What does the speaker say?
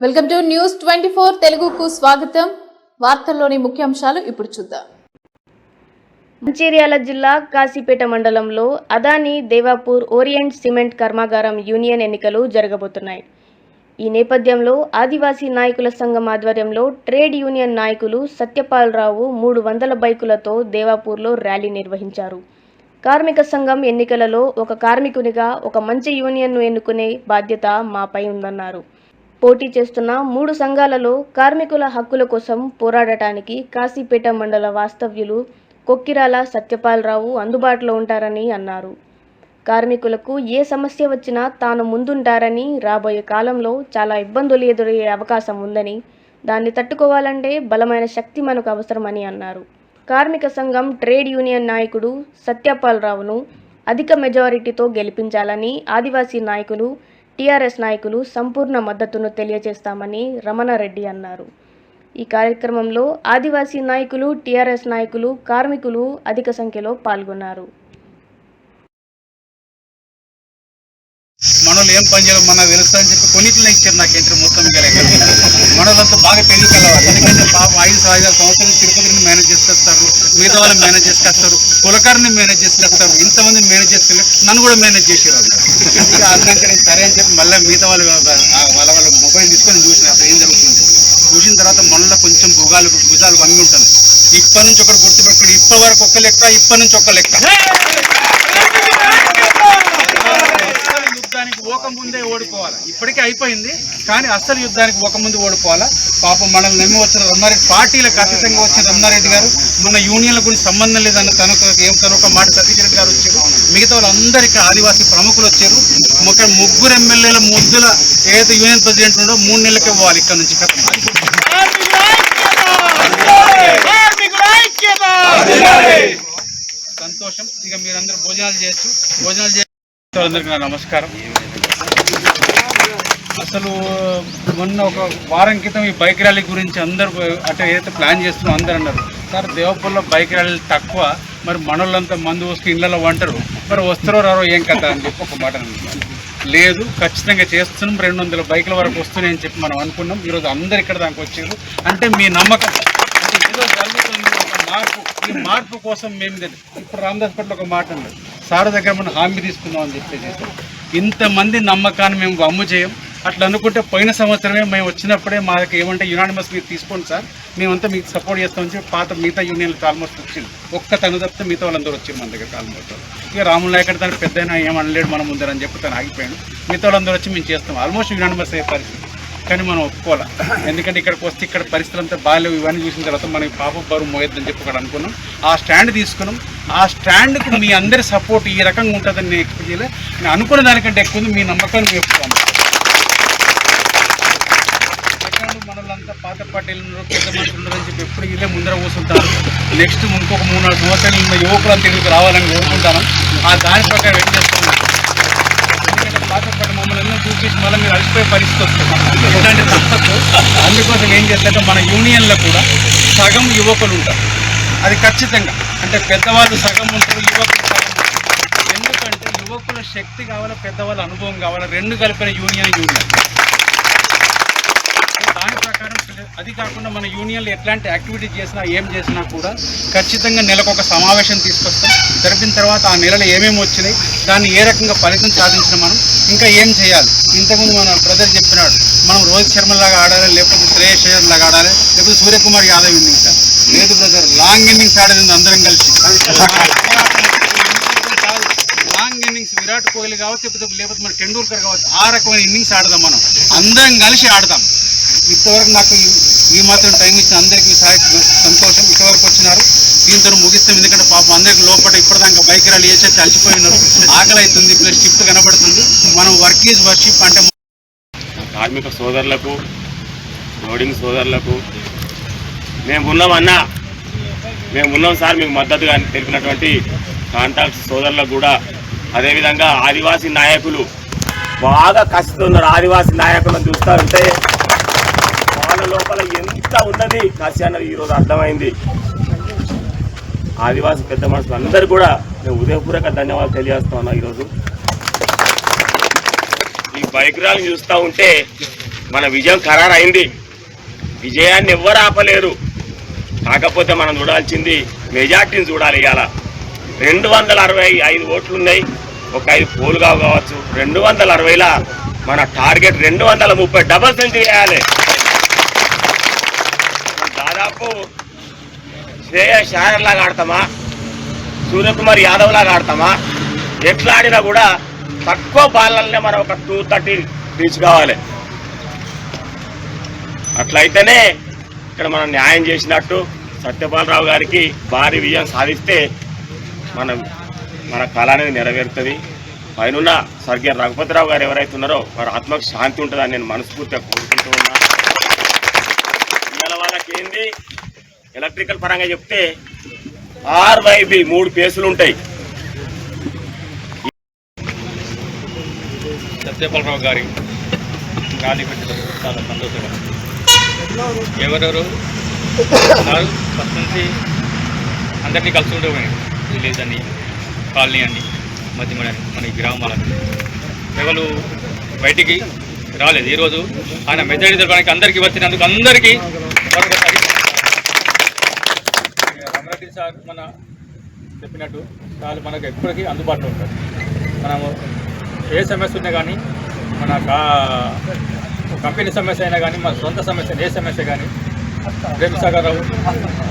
Welcome to news twenty four తెలుగుకు స్వాగతం. వార్తల్లోని ముఖ్యాంశాలు ఇప్పుడు చూద్దాం. మంచిర్యాల జిల్లా కాశీపేట మండలంలో అదాని దేవాపూర్ ఓరియంట్ సిమెంట్ కర్మాగారం యూనియన్ ఎన్నికలు జరగబోతున్నాయి. ఈ నేపథ్యంలో ఆదివాసీ నాయకుల సంఘం ఆధ్వర్యంలో ట్రేడ్ యూనియన్ నాయకులు సత్యపాలరావు మూడు వందల బైకులతో దేవాపూర్లో ర్యాలీ నిర్వహించారు. కార్మిక సంఘం ఎన్నికలలో ఒక కార్మికునిగా ఒక మంచి యూనియన్ను ఎన్నుకునే బాధ్యత మాపై ఉందన్నారు. పోటీ చేస్తున్న మూడు సంఘాలలో కార్మికుల హక్కుల కోసం పోరాడటానికి కాశీపేట మండల వాస్తవ్యులు కొక్కిరాల సత్యపాలరావు అందుబాటులో ఉంటారని అన్నారు. కార్మికులకు ఏ సమస్య వచ్చినా తాను ముందుంటారని రాబోయే కాలంలో చాలా ఇబ్బందులు ఎదురయ్యే అవకాశం ఉందని దాన్ని తట్టుకోవాలంటే బలమైన శక్తి మనకు అవసరమని అన్నారు. కార్మిక సంఘం ట్రేడ్ యూనియన్ నాయకుడు సత్యపాలరావును అధిక మెజారిటీతో గెలిపించాలని ఆదివాసీ నాయకులు టీఆర్ఎస్ నాయకులు సంపూర్ణ మద్దతును తెలియజేస్తామని రమణారెడ్డి అన్నారు. ఈ కార్యక్రమంలో ఆదివాసీ నాయకులు టీఆర్ఎస్ నాయకులు కార్మికులు అధిక సంఖ్యలో పాల్గొన్నారు. మనోళ్ళు ఏం పని చేయాలి మన తెలుస్తా అని చెప్పి కొన్నిట్లో ఇచ్చారు నాకు ఎంట్రీ మొత్తం మనోళ్ళంతా బాగా తెలియగలవాలి ఎందుకంటే పాప ఐదు ఐదు సంవత్సరాలు తిరుపతిని మేనేజ్ చేసుకొస్తారు మిగతా వాళ్ళని మేనేజ్ చేసుకొస్తారు కులకారిని మేనేజ్ చేసుకొస్తారు ఇంతమంది మేనేజ్ చేసుకెళ్ళి నన్ను కూడా మేనేజ్ చేసారు వాళ్ళు. నేను సరే అని చెప్పి మళ్ళీ మిగతా వాళ్ళు వాళ్ళ వాళ్ళ మొబైల్ తీసుకొని చూసిన అసలు ఏం జరుగుతుంది? చూసిన తర్వాత మనలో కొంచెం భుగాలు భుజాలు వంగి ఉంటాను. ఇప్పటి నుంచి ఒకటి గుర్తుపెట్టుకుని ఇప్పటి వరకు ఒక లెక్క ఇప్పటి నుంచి ఒక లెక్క అసలు ముందే ఓడిపోవాలి. ఇప్పటికే అయిపోయింది. కానీ అసలు యుద్ధానికి ఓకముందు ఓడిపోవాలా? పాపం మనల్ని నమ్మి వచ్చిన రమణారెడ్డి పార్టీలకు అతీతంగా వచ్చిన రమణారెడ్డి గారు మన యూనియన్ల గురించి సంబంధం లేదన్న తనకు ఏం తను ఒక మాట సతీష్ గారు వచ్చారు. మిగతా వాళ్ళందరికీ ఆదివాసీ ప్రముఖులు వచ్చారు. ఒక ముగ్గురు ఎమ్మెల్యేల ముద్దుల ఏదైతే యూనియన్ ప్రెసిడెంట్ ఉందో మూడు నెలలకే పోవాలి ఇక్కడ నుంచి. సంతోషం. ఇక మీరందరూ భోజనాలు చేయొచ్చు. భోజనాలు చేసి అందరికీ నమస్కారం. అసలు మొన్న ఒక వారం క్రితం ఈ బైక్ ర్యాలీ గురించి అందరూ అంటే ఏదైతే ప్లాన్ చేస్తున్నారో అందరూ అన్నారు. సార్ దేవపూర్లో బైక్ ర్యాలీలు తక్కువ మరి మనోళ్ళంతా మందు వస్తే ఇళ్ళలో వంటరు. మరి వస్తారో రారో ఏం కథ అని చెప్పి ఒక మాట లేదు ఖచ్చితంగా చేస్తున్నాం రెండు వందల బైకుల వరకు వస్తున్నాయని చెప్పి మనం అనుకున్నాం. ఈరోజు అందరు ఇక్కడ దానికి వచ్చారు. అంటే మీ నమ్మకం. అంటే ఏదో జరుగుతుంది ఒక మార్పు. ఈ మార్పు కోసం మేము ఇప్పుడు రామదాస్ పట్ల ఒక మాట ఉంది సార్ దగ్గర మనం హామీ తీసుకుందాం అని చెప్పేసి. ఇంతమంది నమ్మకాన్ని మేము అమ్ము చేయం. అట్లా అనుకుంటే పోయిన సంవత్సరమే మేము వచ్చినప్పుడే మాకు ఏమంటే యునానిమస్ మీరు తీసుకోండి సార్. మేమంతా మీకు సపోర్ట్ చేస్తామని చెప్పి పాత మిగతా యూనియన్లకు ఆల్మోస్ట్ వచ్చింది. ఒక్క తను తప్పితే మిగతా వాళ్ళందరూ వచ్చి మన దగ్గర ఆల్మోస్ట్ ఇక రాములు నాయకుడు తను పెద్ద ఏమనలేడు మనం ముందరని చెప్పి తను ఆగిపోయాడు. మిగతా వాళ్ళందరూ వచ్చి మేము చేస్తాం. ఆల్మోస్ట్ యునానిమస్ అయ్యే పరిస్థితి. కానీ మనం ఒప్పుకోవాలి? ఎందుకంటే ఇక్కడికి వస్తే ఇక్కడ పరిస్థితులు అంతా బాగాలేవు. ఇవన్నీ చూసిన తర్వాత మనకి పాప బరువు మోయొద్దని చెప్పి ఇక్కడ అనుకున్నాం. ఆ స్టాండ్ తీసుకున్నాం. ఆ స్టాండ్కు మీ అందరి సపోర్ట్ ఈ రకంగా ఉంటుందని నేను ఎక్స్పెక్ట్ చేయలేదు. నేను అనుకున్న దానికంటే ఎక్కువ మీ నమ్మకాన్ని చెప్తాను అంతా పాత పార్టీలు ఉన్నారు పెద్ద మనుషులు ఉన్నారని చెప్పి ఎప్పుడు ఇదే ముందర కూర్చుంటారు నెక్స్ట్ ఇంకొక మూడు నాలుగు సంవత్సరాలు ఉన్న యువకులంతా తిరిగి రావాలని కోరుకుంటాను. ఆ దాని ప్రకారం ఏం చేస్తున్నాం ఎందుకంటే పాత పార్టీ మమ్మల్ని ఎన్నో చూపించి మళ్ళీ మీరు అలసిపోయే పరిస్థితి వస్తుంది. ఇలాంటి తప్పదు అందుకోసం ఏం చేస్తారంటే మన యూనియన్లో కూడా సగం యువకులు ఉంటారు. అది ఖచ్చితంగా. అంటే పెద్దవాళ్ళు సగం ఉంటారు యువకులు సగం ఎందుకంటే యువకుల శక్తి కావాలా పెద్దవాళ్ళ అనుభవం కావాలా? రెండు కలిపిన యూనియన్ యూనియన్. అది కాకుండా మన యూనియన్లు ఎట్లాంటి యాక్టివిటీ చేసినా ఏం చేసినా కూడా ఖచ్చితంగా నెలకు ఒక సమావేశం తీసుకొస్తాం. జరిపిన తర్వాత ఆ నెలలు ఏమేమి వచ్చినాయి దాన్ని ఏ రకంగా ఫలితం సాధించిన మనం ఇంకా ఏం చేయాలి? ఇంతకుముందు మన బ్రదర్ చెప్పినాడు మనం రోహిత్ శర్మ లాగా ఆడాలి లేకపోతే శ్రేయస్ అయ్యర్ లాగా ఆడాలి లేకపోతే సూర్యకుమార్ యాదవ్ ఇన్నింగ్స్ లేదు బ్రదర్ లాంగ్ ఇన్నింగ్స్ ఆడేది అందరం కలిసి. లాంగ్ ఇన్నింగ్స్ విరాట్ కోహ్లీ కావచ్చు లేకపోతే లేకపోతే మన టెండూల్కర్ కావచ్చు ఆ రకమైన ఇన్నింగ్స్ ఆడదాం మనం. అందరం కలిసి ఆడదాం. ఇంతవరకు నాకు ఈ- మాత్రం టైం ఇచ్చిన అందరికీ సహాయ సంతోషం. ఇంతవరకు వచ్చినారు. దీంతో ముగిస్తాం. ఎందుకంటే పాపం అందరికి లోపల ఇప్పటిదాకా బైక్ ర్యాలీ చేసి అలసిపోయి ఉన్నారు ఆకలి అవుతుంది ప్లస్ షిఫ్ట్ కనబడుతుంది. మనం వర్క్ ఈజ్ వర్షిప్ అంటే కార్మిక సోదరులకు లోడింగ్ సోదరులకు మేము ఉన్నామన్నా మేము ఉన్నాం సార్ మీకు మద్దతుగా తెలిపినటువంటి కాంటాక్ట్ సోదరులకు కూడా. అదేవిధంగా ఆదివాసీ నాయకులు బాగా కష్టతున్నారు ఆదివాసీ నాయకులను చూస్తూ ఉంటే వాళ్ళ లోపల ఎంత ఉన్నది? కాశీ అన్నది ఈరోజు అర్థమైంది. ఆదివాసీ పెద్ద మనుషులు అందరూ కూడా మేము ఉదయపూర్వక ధన్యవాదాలు తెలియజేస్తా ఉన్నా ఈరోజు. ఈ బైక్రాలు చూస్తూ ఉంటే మన విజయం ఖరారైంది. విజయాన్ని ఎవ్వరు ఆపలేరు. కాకపోతే మనం చూడాల్సింది మెజార్టీని చూడాలి ఇవాళ. రెండు వందల అరవై ఐదు ఓట్లు ఉన్నాయి. ఒక ఐదు పోలు కావచ్చు. రెండు వందల అరవైలా మన టార్గెట్ రెండు వందల ముప్పై డబల్ సెంచరీ వేయాలి దాదాపు శ్రేయస్ షాయర్ లాగా ఆడతామా? సూర్యకుమార్ యాదవ్ లాగా ఆడతామా? ఎట్లా ఆడినా కూడా తక్కువ బాలల్నే మనం ఒక టూ థర్టీ రీచ్ కావాలి అట్లయితేనే ఇక్కడ మనం న్యాయం చేసినట్టు సత్యపాలరావు గారికి భారీ విజయం సాధిస్తే మనం మన కళ అనేది నెరవేరుతుంది. పైన స్వర్గీయ రఘుపతిరావు గారు ఎవరైతే ఉన్నారో వారి ఆత్మకు శాంతి ఉంటుందని నేను మనస్ఫూర్తిగా కోరుకుంటూ ఉన్నా ఏంది? ఎలక్ట్రికల్ పరంగా చెప్తే ఆర్వైబి మూడు కేసులు ఉంటాయి. సత్యపాలరావు గారి గాలి పెట్టడం చాలా సంతోషంగా ఎవరెవరు? ఫస్ట్ నుంచి అందరినీ కలిసి ఉండేవాడి విలేజ్ అని కాలనీ అని మధ్య మన మన గ్రామాలని ఎవరు బయటికి రాలేదు. ఈరోజు ఆయన మెజారిటీ తెలపడానికి అందరికీ వచ్చినందుకు అందరికీ సార్ మన చెప్పినట్టు వాళ్ళు మనకు ఎప్పటికీ అందుబాటులో ఉంటారు. మనము ఏ సమస్య ఉన్నా కానీ మన కా- కంపెనీ సమస్య అయినా కానీ మన సొంత సమస్య ఏ సమస్య కానీ రేపు సాగర్ రావు